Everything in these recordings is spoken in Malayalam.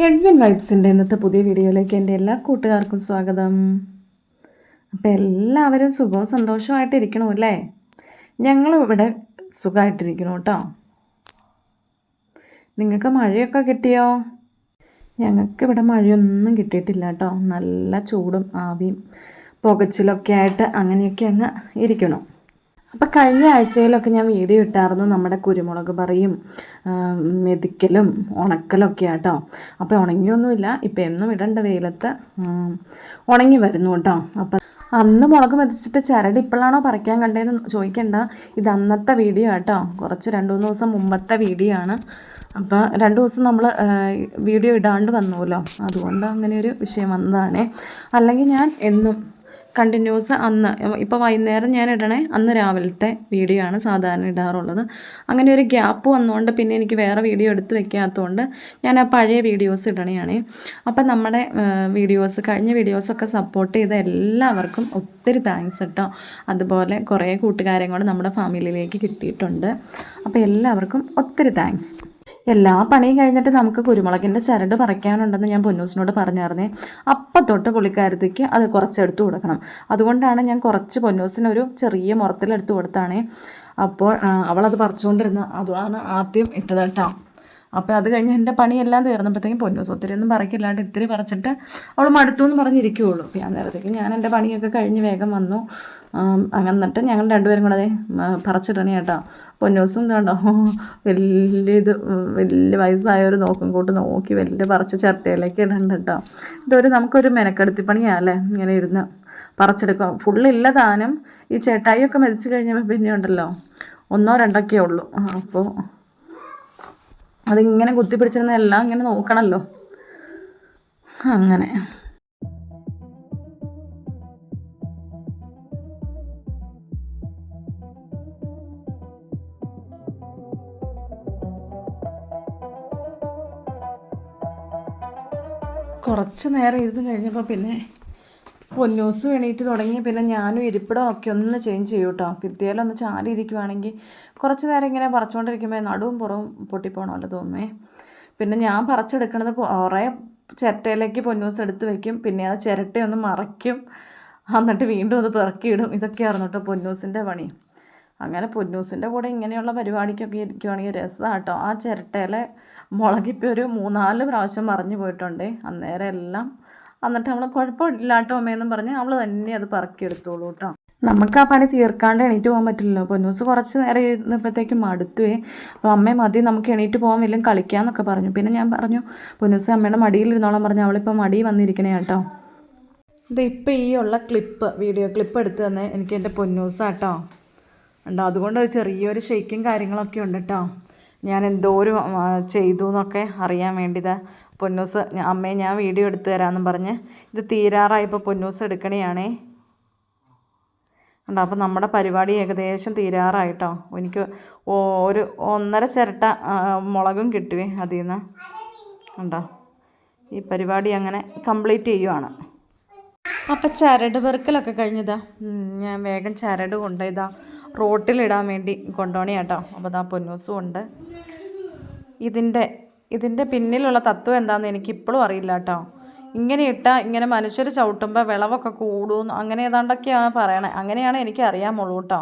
എഡ്വിൻ വൈബ്സിന്റെ ഇന്നത്തെ പുതിയ വീഡിയോയിലേക്ക് എന്റെ എല്ലാ കൂട്ടുകാർക്കും സ്വാഗതം. അപ്പം എല്ലാവരും സുഖവും സന്തോഷമായിട്ടിരിക്കണു അല്ലേ? ഞങ്ങളും ഇവിടെ സുഖമായിട്ടിരിക്കണു കേട്ടോ. നിങ്ങൾക്ക് മഴയൊക്കെ കിട്ടിയോ? ഞങ്ങൾക്ക് ഇവിടെ മഴയൊന്നും കിട്ടിയിട്ടില്ല കേട്ടോ. നല്ല ചൂടും ആവിയും പുകച്ചിലൊക്കെ ആയിട്ട് അങ്ങനെയൊക്കെ അങ്ങ് ഇരിക്കണു. അപ്പം കഴിഞ്ഞ ആഴ്ചയിലൊക്കെ ഞാൻ വീഡിയോ ഇട്ടായിരുന്നു നമ്മുടെ കുരുമുളക് പറയും മെതിക്കലും ഉണക്കലൊക്കെ ആട്ടോ. അപ്പോൾ ഉണങ്ങിയൊന്നുമില്ല ഇപ്പം എന്നും ഇടേണ്ട വെയിലത്ത് ഉണങ്ങി വരുന്നു കേട്ടോ. അപ്പം അന്ന് മുളക് മെതിച്ചിട്ട് ചരട് ഇപ്പോഴാണോ പറിക്കാൻ കണ്ടതെന്ന് ചോദിക്കണ്ട. ഇത് അന്നത്തെ വീഡിയോ ആട്ടോ. കുറച്ച് രണ്ട് മൂന്ന് ദിവസം മുമ്പത്തെ വീഡിയോ ആണ്. അപ്പോൾ രണ്ട് ദിവസം നമ്മൾ വീഡിയോ ഇടാണ്ട് വന്നുവല്ലോ. അതുകൊണ്ട് അങ്ങനെ ഒരു വിഷയം വന്നതാണേ. അല്ലെങ്കിൽ ഞാൻ എന്നും കണ്ടിന്യൂസ് അന്ന്. ഇപ്പോൾ വൈകുന്നേരം ഞാൻ ഇടണേ അന്ന് രാവിലത്തെ വീഡിയോ ആണ് സാധാരണ ഇടാറുള്ളത്. അങ്ങനെ ഒരു ഗ്യാപ്പ് വന്നുകൊണ്ട് പിന്നെ എനിക്ക് വേറെ വീഡിയോ എടുത്ത് വെക്കാത്തതുകൊണ്ട് ഞാൻ ആ പഴയ വീഡിയോസ് ഇടണയാണ്. അപ്പം നമ്മുടെ വീഡിയോസ് കഴിഞ്ഞ വീഡിയോസൊക്കെ സപ്പോർട്ട് ചെയ്ത എല്ലാവർക്കും ഒത്തിരി താങ്ക്സ് കേട്ടോ അതുപോലെ കുറേ കൂട്ടുകാരെയും കൂടെ നമ്മുടെ ഫാമിലിയിലേക്ക് കിട്ടിയിട്ടുണ്ട്. അപ്പോൾ എല്ലാവർക്കും ഒത്തിരി താങ്ക്സ് എല്ലാ പണിയും കഴിഞ്ഞിട്ട് നമുക്ക് കുരുമുളകിന്റെ ചരട് പറിക്കാനുണ്ടെന്ന് ഞാൻ പൊന്നൂസിനോട് പറഞ്ഞായിരുന്നേ. അപ്പം തൊട്ട് പുള്ളിക്കാരത്തേക്ക് അത് കുറച്ചെടുത്ത് കൊടുക്കണം. അതുകൊണ്ടാണ് ഞാൻ കുറച്ച് പൊന്നൂസിനൊരു ചെറിയ മുറത്തിലെടുത്ത് കൊടുത്താണേ. അപ്പോൾ അവളത് പറിച്ചുകൊണ്ടിരുന്ന അതാണ് ആദ്യം ഇട്ടത് കേട്ടോ. അപ്പോൾ അത് കഴിഞ്ഞ് എന്റെ പണിയെല്ലാം തീർന്നപ്പോഴത്തേക്കും പൊന്നൂസ് ഒത്തിരി ഒന്നും പറിക്കില്ലാണ്ട് ഇത്തിരി പറിച്ചിട്ട് അവൾ മടുത്തു എന്ന് പറഞ്ഞിരിക്കുകയുള്ളൂ അപ്പോൾ ഞാൻ നേരത്തേക്ക് ഞാൻ എന്റെ പണിയൊക്കെ കഴിഞ്ഞ് വേഗം വന്നു. അങ്ങന്നിട്ട് ഞങ്ങൾ രണ്ടുപേരും കൂടെ പറിച്ചിടണേ കേട്ടോ. പൊന്നൂസും കണ്ടോ വലിയ ഇത് വലിയ വയസ്സായവർ നോക്കും കൂട്ട് നോക്കി വലിയ പറിച്ച് ചിരട്ടയിലേക്ക് ഇടണ്ട കേട്ടോ. ഇതൊരു നമുക്കൊരു മെനക്കെടുത്തി പണിയാല്ലേ ഇങ്ങനെ ഇരുന്ന് പറിച്ചെടുക്കാം. ഫുള്ളില്ല താനും. ഈ ചേട്ടായിയൊക്കെ മരിച്ചു കഴിഞ്ഞപ്പോൾ പിന്നെ ഉണ്ടല്ലോ ഒന്നോ രണ്ടൊക്കെ ഉള്ളൂ. അപ്പോൾ അതിങ്ങനെ കുത്തിപ്പിടിച്ചിരുന്ന എല്ലാം ഇങ്ങനെ നോക്കണമല്ലോ അങ്ങനെ. കുറച്ച് നേരം ഇരുന്ന് കഴിഞ്ഞപ്പോൾ പിന്നെ പൊന്നൂസും എണീറ്റ് തുടങ്ങി. പിന്നെ ഞാനും ഇരിപ്പിടം ഒക്കെ ഒന്ന് ചേഞ്ച് ചെയ്യും കേട്ടോ വിദ്യയിലൊന്ന് ചാരി ഇരിക്കുവാണെങ്കിൽ കുറച്ച് നേരം ഇങ്ങനെ പറിച്ചുകൊണ്ടിരിക്കുമ്പോൾ നടുവും പുറവും പൊട്ടിപ്പോണമല്ലോ തോന്നുമേ പിന്നെ ഞാൻ പറിച്ചെടുക്കണത് കുറേ ചിരട്ടയിലേക്ക് പൊന്നൂസ് എടുത്ത് വെക്കും. പിന്നെ അത് ചിരട്ടയൊന്ന് മറയ്ക്കും. എന്നിട്ട് വീണ്ടും അത് പിറക്കിയിടും. ഇതൊക്കെയായിരുന്നു കേട്ടോ പൊന്നൂസിന്റെ പണി. അങ്ങനെ പൊന്നൂസിന്റെ കൂടെ ഇങ്ങനെയുള്ള പരിപാടിക്കൊക്കെ ഇരിക്കുവാണെങ്കിൽ രസമാണ് കേട്ടോ ആ ചിരട്ടയിലെ മുളകിപ്പോൾ ഒരു മൂന്നാൽ പ്രാവശ്യം മറിഞ്ഞു പോയിട്ടുണ്ട്. അന്നേരം എല്ലാം എന്നിട്ട് നമ്മൾ കുഴപ്പമില്ല കേട്ടോ അമ്മയെന്നും പറഞ്ഞ് അവൾ തന്നെ അത് പറക്കിയെടുത്തോളൂ കേട്ടോ നമുക്ക് ആ പണി തീർക്കാണ്ട് എണീറ്റ് പോകാൻ പറ്റില്ലല്ലോ. പൊന്നൂസ് കുറച്ച് നേരം ഇരുന്നപ്പോഴത്തേക്കും മടുത്തുവേ. അപ്പോൾ അമ്മ മതി നമുക്ക് എണീറ്റ് പോകാൻ വല്ലതും കളിക്കാമെന്നൊക്കെ പറഞ്ഞു. പിന്നെ ഞാൻ പറഞ്ഞു പൊന്നൂസ് അമ്മയുടെ മടിയിലിരുന്നോളാൻ പറഞ്ഞു അവളിപ്പോൾ മടി വന്നിരിക്കണേ കേട്ടോ. ഇത് ഇപ്പം ഈ ഉള്ള ക്ലിപ്പ് വീഡിയോ ക്ലിപ്പ് എടുത്ത് തന്നെ എനിക്ക് എന്റെ പൊന്നൂസാട്ടോ ഉണ്ടോ അതുകൊണ്ട് ചെറിയൊരു ഷെയ്ക്കും കാര്യങ്ങളൊക്കെ ഉണ്ട് കേട്ടോ ഞാൻ എന്തോരം ചെയ്തു എന്നൊക്കെ അറിയാൻ വേണ്ടിയത് പൊന്നൂസ് അമ്മേ ഞാൻ വീഡിയോ എടുത്തു തരാമെന്നും പറഞ്ഞ് ഇത് തീരാറായപ്പോൾ പൊന്നൂസ് എടുക്കണയാണേ. ഉണ്ടോ അപ്പോൾ നമ്മുടെ പരിപാടി ഏകദേശം തീരാറായിട്ടോ. എനിക്ക് ഒരു ഒന്നര ചിരട്ട മുളകും കിട്ടുവേ അതിൽ നിന്ന് ഉണ്ടോ ഈ പരിപാടി അങ്ങനെ കംപ്ലീറ്റ് ചെയ്യുവാണ്. അപ്പോൾ ചരട് പെറുക്കലൊക്കെ കഴിഞ്ഞതാ. ഞാൻ വേഗം ചരട് കൊണ്ടുപോയതാ. റോട്ടിലിടാൻ വേണ്ടി കൊണ്ടുപോണേ കേട്ടോ അപ്പോൾ ഇതാ പൊന്നൂസും ഉണ്ട്. ഇതിന്റെ ഇതിന്റെ പിന്നിലുള്ള തത്വം എന്താണെന്ന് എനിക്കിപ്പോഴും അറിയില്ല കേട്ടോ. ഇങ്ങനെ ഇട്ടാൽ ഇങ്ങനെ മനുഷ്യർ ചവിട്ടുമ്പോൾ വിളവൊക്കെ കൂടും അങ്ങനെ ഏതാണ്ടൊക്കെയാണ് പറയണേ. അങ്ങനെയാണ് എനിക്ക് അറിയാമുള്ളൂ കേട്ടോ.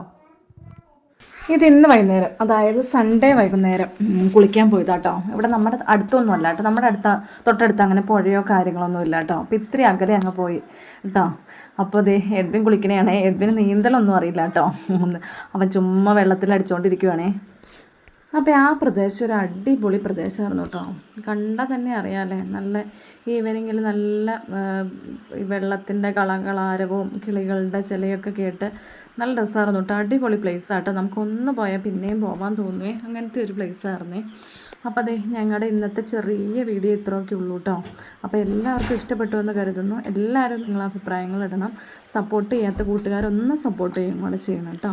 ഇത് ഇന്ന് വൈകുന്നേരം അതായത് സൺഡേ വൈകുന്നേരം കുളിക്കാൻ പോയതാട്ടോ ഇവിടെ നമ്മുടെ അടുത്തൊന്നും അല്ല കേട്ടോ. നമ്മുടെ അടുത്ത തൊട്ടടുത്ത് അങ്ങനെ പുഴയോ കാര്യങ്ങളൊന്നും ഇല്ല കേട്ടോ. അപ്പോൾ ഇത്തിരി അകലെ അങ്ങ് പോയി കേട്ടോ. അപ്പോൾ ദേ എഡ്വിൻ കുളിക്കണയാണേ എഡ്വിന് നീന്തലൊന്നും അറിയില്ല കേട്ടോ. അവൻ ചുമ്മാ വെള്ളത്തിൽ അടിച്ചുകൊണ്ടിരിക്കുവാണേ അപ്പോൾ ആ പ്രദേശം ഒരു അടിപൊളി പ്രദേശമായിരുന്നു കേട്ടോ. കണ്ടാൽ തന്നെ അറിയാമല്ലേ നല്ല ഈവനിങ്ങിൽ നല്ല വെള്ളത്തിന്റെ കളകളാരവും കിളികളുടെ ചിലയൊക്കെ കേട്ട് നല്ല രസമായിരുന്നു കേട്ടോ. അടിപൊളി place ആട്ടോ നമുക്കൊന്ന് പോയാൽ പിന്നെയും പോകാൻ തോന്നുവേ. അങ്ങനത്തെ ഒരു place ആയിരുന്നേ. അപ്പോൾ അതെ ഞങ്ങളുടെ ഇന്നത്തെ ചെറിയ വീഡിയോ ഇത്രയൊക്കെ ഉള്ളൂ കേട്ടോ. അപ്പോൾ എല്ലാവർക്കും ഇഷ്ടപ്പെട്ടു എന്ന് കരുതുന്നു. എല്ലാവരും നിങ്ങളെ അഭിപ്രായങ്ങൾ ഇടണം. സപ്പോർട്ട് ചെയ്യാത്ത കൂട്ടുകാരൊന്ന് സപ്പോർട്ട് ചെയ്യും കൂടെ ചെയ്യണം കേട്ടോ.